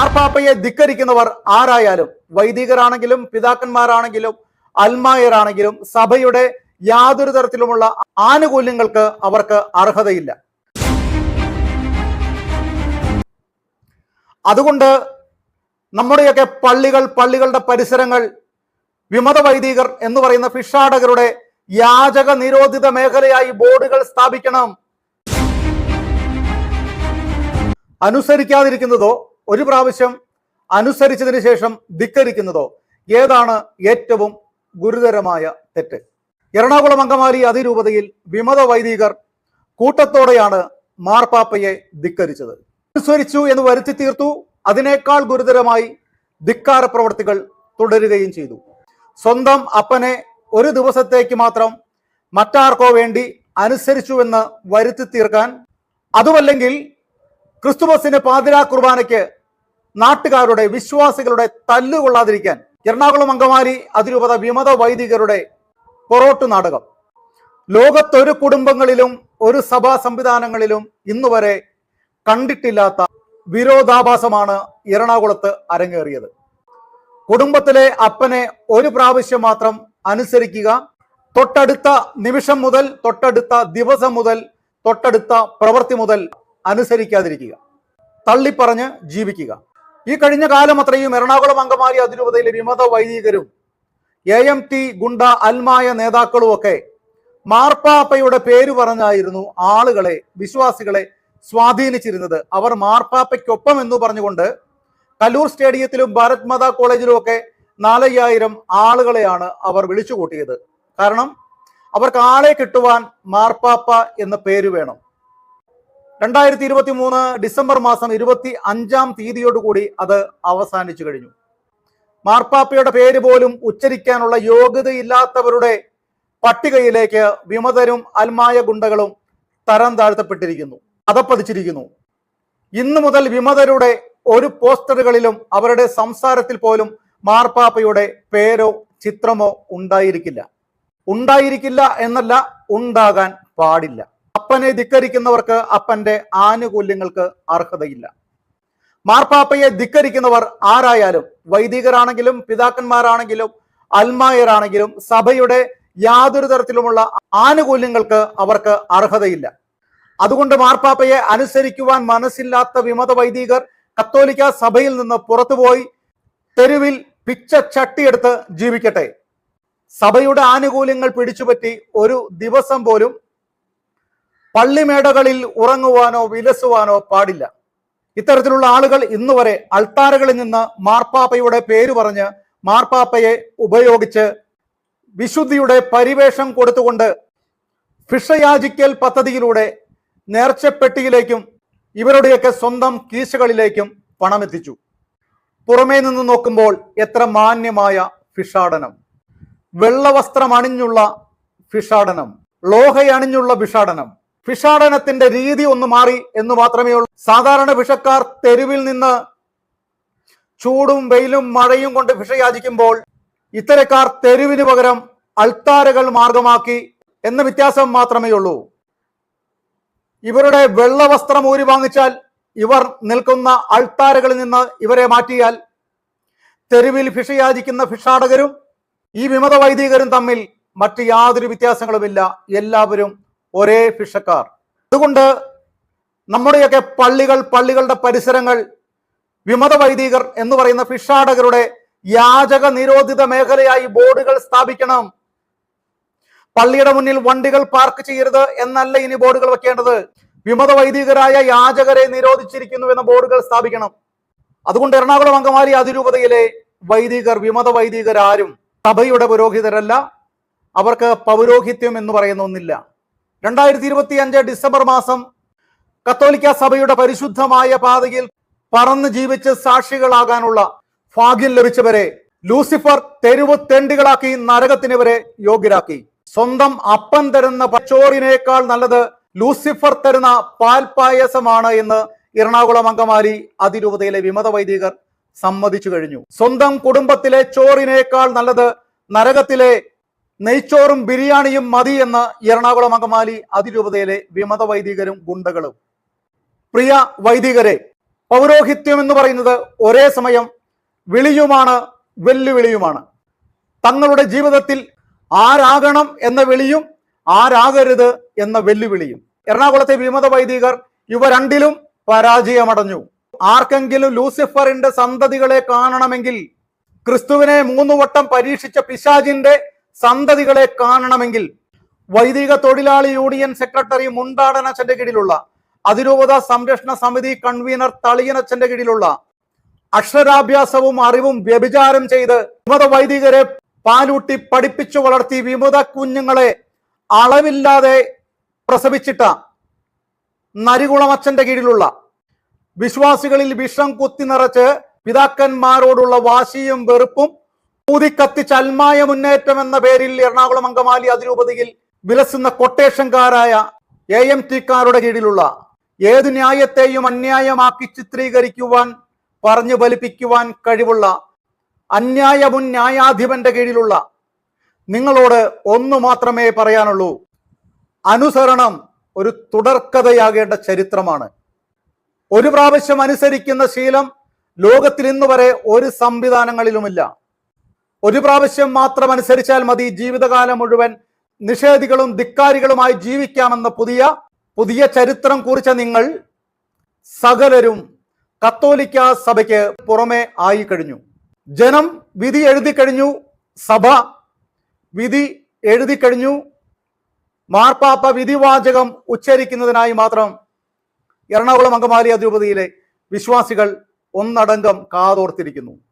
മാർപ്പാപ്പയെ ധിക്കരിക്കുന്നവർ ആരായാലും വൈദികരാണെങ്കിലും പിതാക്കന്മാരാണെങ്കിലും അൽമായരാണെങ്കിലും സഭയുടെ യാതൊരു തരത്തിലുമുള്ള ആനുകൂല്യങ്ങൾക്ക് അവർക്ക് അർഹതയില്ല. അതുകൊണ്ട് നമ്മുടെയൊക്കെ പള്ളികൾ പള്ളികളുടെ പരിസരങ്ങൾ വിമത വൈദികർ എന്ന് പറയുന്ന ഫിഷാടകരുടെ യാചക നിരോധിത മേഖലയായി ബോർഡുകൾ സ്ഥാപിക്കണം. അനുസരിക്കാതിരിക്കുന്നതോ ഒരു പ്രാവശ്യം അനുസരിച്ചതിന് ശേഷം ധിക്കരിക്കുന്നതോ ഏതാണ് ഏറ്റവും ഗുരുതരമായ തെറ്റ്? എറണാകുളം അങ്കമാലി അതിരൂപതയിൽ വിമത വൈദികർ കൂട്ടത്തോടെയാണ് മാർപ്പാപ്പയെ ധിക്കരിച്ചത്. അനുസരിച്ചു എന്ന് വരുത്തി തീർത്തു അതിനേക്കാൾ ഗുരുതരമായി ധിക്കാര പ്രവർത്തികൾ തുടരുകയും ചെയ്തു. സ്വന്തം അപ്പനെ ഒരു ദിവസത്തേക്ക് മാത്രം മറ്റാർക്കോ വേണ്ടി അനുസരിച്ചുവെന്ന് വരുത്തി തീർക്കാൻ അതുമല്ലെങ്കിൽ ക്രിസ്തുമസിന് പാതിരാ കുർബാനയ്ക്ക് നാട്ടുകാരുടെ വിശ്വാസികളുടെ തല്ലുകൊള്ളാതിരിക്കാൻ എറണാകുളം അങ്കമാലി അതിരൂപത വിമത വൈദികരുടെ പൊറോട്ട് നാടകം. ലോകത്തൊരു കുടുംബങ്ങളിലും ഒരു സഭാ സംവിധാനങ്ങളിലും ഇന്നുവരെ കണ്ടിട്ടില്ലാത്ത വിരോധാഭാസമാണ് എറണാകുളത്ത് അരങ്ങേറിയത്. കുടുംബത്തിലെ അപ്പനെ ഒരു പ്രാവശ്യം മാത്രം അനുസരിക്കുക തൊട്ടടുത്ത നിമിഷം മുതൽ തൊട്ടടുത്ത ദിവസം മുതൽ തൊട്ടടുത്ത പ്രവൃത്തി മുതൽ അനുസരിക്കാതിരിക്കുക. തള്ളിപ്പറഞ്ഞ് ജീവിക്കുക. ഈ കഴിഞ്ഞ കാലം അത്രയും എറണാകുളം അങ്കമാലി അതിരൂപതയിലെ വിമത വൈദികരും എ എം ടി ഗുണ്ട അൽമായ നേതാക്കളും ഒക്കെ മാർപ്പാപ്പയുടെ പേര് പറഞ്ഞായിരുന്നു ആളുകളെ വിശ്വാസികളെ സ്വാധീനിച്ചിരുന്നത്. അവർ മാർപ്പാപ്പയ്ക്കൊപ്പം എന്ന് പറഞ്ഞുകൊണ്ട് കല്ലൂർ സ്റ്റേഡിയത്തിലും ഭാരത് മാതാ കോളേജിലും ഒക്കെ നാലയ്യായിരം ആളുകളെയാണ് അവർ വിളിച്ചു കൂട്ടിയത് കാരണം അവർക്ക് ആളെ കിട്ടുവാൻ മാർപ്പാപ്പ എന്ന പേര് വേണം. രണ്ടായിരത്തി ഇരുപത്തി മൂന്ന് ഡിസംബർ മാസം ഇരുപത്തി അഞ്ചാം തീയതിയോടുകൂടി അത് അവസാനിച്ചു കഴിഞ്ഞു. മാർപ്പാപ്പയുടെ പേര് പോലും ഉച്ചരിക്കാനുള്ള യോഗ്യതയില്ലാത്തവരുടെ പട്ടികയിലേക്ക് വിമതരും അൽമായ ഗുണ്ടകളും തരം താഴ്ത്തപ്പെട്ടിരിക്കുന്നു. അതപ്പതിച്ചിരിക്കുന്നു. ഇന്നു മുതൽ വിമതരുടെ ഒരു പോസ്റ്ററുകളിലും അവരുടെ സംസാരത്തിൽ പോലും മാർപ്പാപ്പയുടെ പേരോ ചിത്രമോ ഉണ്ടായിരിക്കില്ല. ഉണ്ടായിരിക്കില്ല എന്നല്ല ഉണ്ടാകാൻ പാടില്ല. അപ്പനെ ധിക്കരിക്കുന്നവർക്ക് അപ്പന്റെ ആനുകൂല്യങ്ങൾക്ക് അർഹതയില്ല. മാർപ്പാപ്പയെ ധിക്കരിക്കുന്നവർ ആരായാലും വൈദികരാണെങ്കിലും പിതാക്കന്മാരാണെങ്കിലും അൽമായരാണെങ്കിലും സഭയുടെ യാതൊരു തരത്തിലുമുള്ള ആനുകൂല്യങ്ങൾക്ക് അവർക്ക് അർഹതയില്ല. അതുകൊണ്ട് മാർപ്പാപ്പയെ അനുസരിക്കുവാൻ മനസ്സില്ലാത്ത വിമത വൈദികർ കത്തോലിക്ക സഭയിൽ നിന്ന് പുറത്തുപോയി തെരുവിൽ പിച്ച ചട്ടിയെടുത്ത് ജീവിക്കട്ടെ. സഭയുടെ ആനുകൂല്യങ്ങൾ പിടിച്ചുപറ്റി ഒരു ദിവസം പോലും പള്ളിമേടകളിൽ ഉറങ്ങുവാനോ വിലസുവാനോ പാടില്ല. ഇത്തരത്തിലുള്ള ആളുകൾ ഇന്ന് വരെ അൾത്താരകളിൽ നിന്ന് മാർപ്പാപ്പയുടെ പേര് പറഞ്ഞ് മാർപ്പാപ്പയെ ഉപയോഗിച്ച് വിശുദ്ധിയുടെ പരിവേഷം കൊടുത്തുകൊണ്ട് ഫിഷയാചിക്കൽ പദ്ധതിയിലൂടെ നേർച്ചപ്പെട്ടിയിലേക്കും ഇവരുടെയൊക്കെ സ്വന്തം കീശകളിലേക്കും പണമെത്തിച്ചു. പുറമേ നിന്ന് നോക്കുമ്പോൾ എത്ര മാന്യമായ ഫിഷാടനം. വെള്ളവസ്ത്രം അണിഞ്ഞുള്ള ഫിഷാടനം. ലോഹയണിഞ്ഞുള്ള ഫിഷാടനം ഫിഷാടനത്തിന്റെ രീതി ഒന്ന് മാറി എന്ന് മാത്രമേ ഉള്ളൂ. സാധാരണ ഭിഷക്കാർ തെരുവിൽ നിന്ന് ചൂടും വെയിലും മഴയും കൊണ്ട് ഫിഷയാചിക്കുമ്പോൾ ഇത്തരക്കാർ തെരുവിന് പകരം അൾത്താരകൾ മാർഗമാക്കി എന്ന വ്യത്യാസം മാത്രമേ ഉള്ളൂ. ഇവരുടെ വെള്ളവസ്ത്രം ഊരി വാങ്ങിച്ചാൽ ഇവർ നിൽക്കുന്ന അൾത്താരകളിൽ നിന്ന് ഇവരെ മാറ്റിയാൽ തെരുവിൽ ഫിഷയാചിക്കുന്ന ഭിഷാടകരും ഈ വിമത വൈദികരും തമ്മിൽ മറ്റ് യാതൊരു വ്യത്യാസങ്ങളുമില്ല. എല്ലാവരും ഒരേ ഭിക്ഷക്കാർ. അതുകൊണ്ട് നമ്മുടെയൊക്കെ പള്ളികൾ പള്ളികളുടെ പരിസരങ്ങൾ വിമത വൈദികർ എന്ന് പറയുന്ന ഭിക്ഷാടകരുടെ യാചക നിരോധിത മേഖലയായി ബോർഡുകൾ സ്ഥാപിക്കണം. പള്ളിയുടെ മുന്നിൽ വണ്ടികൾ പാർക്ക് ചെയ്യരുത് എന്നല്ല ഇനി ബോർഡുകൾ വെക്കേണ്ടത്. വിമത വൈദികരായ യാചകരെ നിരോധിച്ചിരിക്കുന്നു എന്ന ബോർഡുകൾ സ്ഥാപിക്കണം. അതുകൊണ്ട് എറണാകുളം അങ്കമാലി അതിരൂപതയിലെ വൈദികർ വിമത വൈദികരാരും സഭയുടെ പുരോഹിതരല്ല. അവർക്ക് പൗരോഹിത്യം എന്ന് പറയുന്ന ഒന്നില്ല. രണ്ടായിരത്തി ഇരുപത്തി അഞ്ച് ഡിസംബർ മാസം കത്തോലിക്ക സഭയുടെ പരിശുദ്ധമായ പാതയിൽ പറന്ന് ജീവിച്ച് സാക്ഷികളാകാനുള്ള ഭാഗ്യം ലഭിച്ചവരെ ലൂസിഫർ തെരുവ് തെണ്ടികളാക്കി നരകത്തിനവരെ യോഗ്യരാക്കി. സ്വന്തം അപ്പൻ തരുന്ന പച്ചോറിനേക്കാൾ നല്ലത് ലൂസിഫർ തരുന്ന പാൽപായസമാണ് എന്ന് എറണാകുളം അങ്കമാലി അതിരൂപതയിലെ വിമത വൈദികർ സമ്മതിച്ചു കഴിഞ്ഞു. സ്വന്തം കുടുംബത്തിലെ ചോറിനേക്കാൾ നല്ലത് നരകത്തിലെ നെയ്ച്ചോറും ബിരിയാണിയും മതി എന്ന എറണാകുളം അങ്കമാലി അതിരൂപതയിലെ വിമത വൈദികരും ഗുണ്ടകളും. പ്രിയ വൈദികരെ പൗരോഹിത്യം എന്ന് പറയുന്നത് ഒരേ സമയം വിളിയുമാണ് വെല്ലുവിളിയുമാണ്. തങ്ങളുടെ ജീവിതത്തിൽ ആരാകണം എന്ന വിളിയും ആരാകരുത് എന്ന വെല്ലുവിളിയും. എറണാകുളത്തെ വിമത വൈദികർ ഇവ രണ്ടിലും പരാജയമടഞ്ഞു. ആർക്കെങ്കിലും ലൂസിഫറിന്റെ സന്തതികളെ കാണണമെങ്കിൽ ക്രിസ്തുവിനെ മൂന്നുവട്ടം പരീക്ഷിച്ച പിശാജിന്റെ സന്തതികളെ കാണണമെങ്കിൽ വൈദിക തൊഴിലാളി യൂണിയൻ സെക്രട്ടറി മുണ്ടാടനച്ഛന്റെ കീഴിലുള്ള അതിരൂപത സംരക്ഷണ സമിതി കൺവീനർ തളിയനച്ഛന്റെ കീഴിലുള്ള അക്ഷരാഭ്യാസവും അറിവും വ്യഭിചാരം ചെയ്ത് വിമത വൈദികരെ പാലൂട്ടി പഠിപ്പിച്ചു വളർത്തി വിമത കുഞ്ഞുങ്ങളെ അളവില്ലാതെ പ്രസവിച്ചിട്ട നരികുളമച്ഛന്റെ കീഴിലുള്ള വിശ്വാസികളിൽ വിഷം കുത്തി നിറച്ച് പിതാക്കന്മാരോടുള്ള വാശിയും വെറുപ്പും ഊതിക്കത്തിച്ച് അൽമായ മുന്നേറ്റം എന്ന പേരിൽ എറണാകുളം അങ്കമാലി അതിരൂപതയിൽ വിലസുന്ന കൊട്ടേഷൻകാരായ എ എം ടിക്കാരുടെ കീഴിലുള്ള ഏത് ന്യായത്തെയും അന്യായമാക്കി ചിത്രീകരിക്കുവാൻ പറഞ്ഞു ഫലിപ്പിക്കുവാൻ കഴിവുള്ള അന്യായ മുൻ ന്യായാധിപന്റെ കീഴിലുള്ള നിങ്ങളോട് ഒന്നു മാത്രമേ പറയാനുള്ളൂ. അനുസരണം ഒരു തുടർക്കഥയാകേണ്ട ചരിത്രമാണ്. ഒരു പ്രാവശ്യം അനുസരിക്കുന്ന ശീലം ലോകത്തിൽ ഇന്ന് വരെ ഒരു സംവിധാനങ്ങളിലുമില്ല. ഒരു പ്രാവശ്യം മാത്രം അനുസരിച്ചാൽ മതി ജീവിതകാലം മുഴുവൻ നിഷേധികളും ധിക്കാരികളുമായി ജീവിക്കാമെന്ന പുതിയ പുതിയ ചരിത്രം കുറിച്ച നിങ്ങൾ സകലരും കത്തോലിക്ക സഭയ്ക്ക് പുറമെ ആയി കഴിഞ്ഞു. ജനം വിധി എഴുതി കഴിഞ്ഞു സഭ വിധി എഴുതി കഴിഞ്ഞു. മാർപ്പാപ്പ വിധിവാചകം ഉച്ചരിക്കുന്നതിനായി മാത്രം എറണാകുളം അങ്കമാലി അതിരൂപതയിലെ വിശ്വാസികൾ ഒന്നടങ്കം കാതോർത്തിരിക്കുന്നു.